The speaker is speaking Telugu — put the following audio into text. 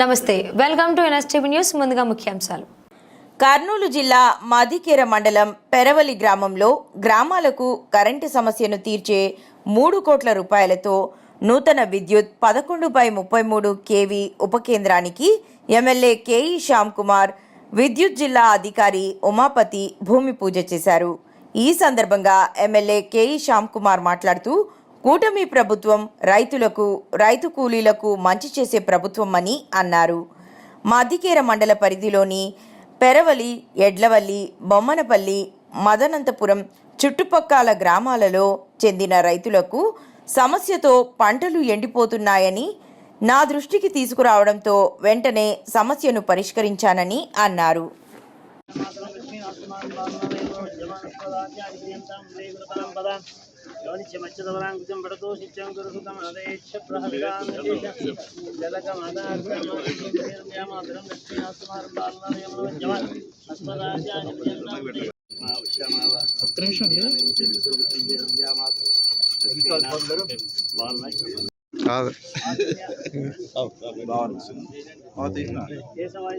నమస్తే వెల్కమ్ టు ఎన్ఎస్టీవీ న్యూస్ ముందుగా ముఖ్యాంశాలు. కర్నూలు జిల్లా మదికేర మండలం పెరవలి గ్రామంలో గ్రామాలకు కరెంటు సమస్యను తీర్చే మూడు కోట్ల రూపాయలతో నూతన విద్యుత్ పదకొండు బై ముప్పై మూడు కేవీ ఉపకేంద్రానికి ఎమ్మెల్యే కేఈ శ్యామ్ కుమార్ విద్యుత్ జిల్లా అధికారి ఉమాపతి భూమి పూజ చేశారు. ఈ సందర్భంగా ఎమ్మెల్యే కేఈ శ్యామ్ కుమార్ మాట్లాడుతూ కూటమి ప్రభుత్వం రైతులకు రైతు కూలీలకు మంచి చేసే ప్రభుత్వం అని అన్నారు. మద్దికేర మండల పరిధిలోని పెరవలి ఎడ్లవల్లి బొమ్మనపల్లి మదనంతపురం చుట్టుపక్కల గ్రామాలలో చెందిన రైతులకు సమస్యతో పంటలు ఎండిపోతున్నాయని నా దృష్టికి తీసుకురావడంతో వెంటనే సమస్యను పరిష్కరించానని అన్నారు. యోనిత్యమచ్చదవరాంకుశం పడతో శిత్యం గురుసుతం అదేక్ష ప్రహరిదాం జలకమాదార్మాతరం లక్ష్మీనాథకుమారం బాలనాయమనోజ్జవాన్ అస్మదాచార్య ఒక్క నిమిషం కాదు కేశవాయ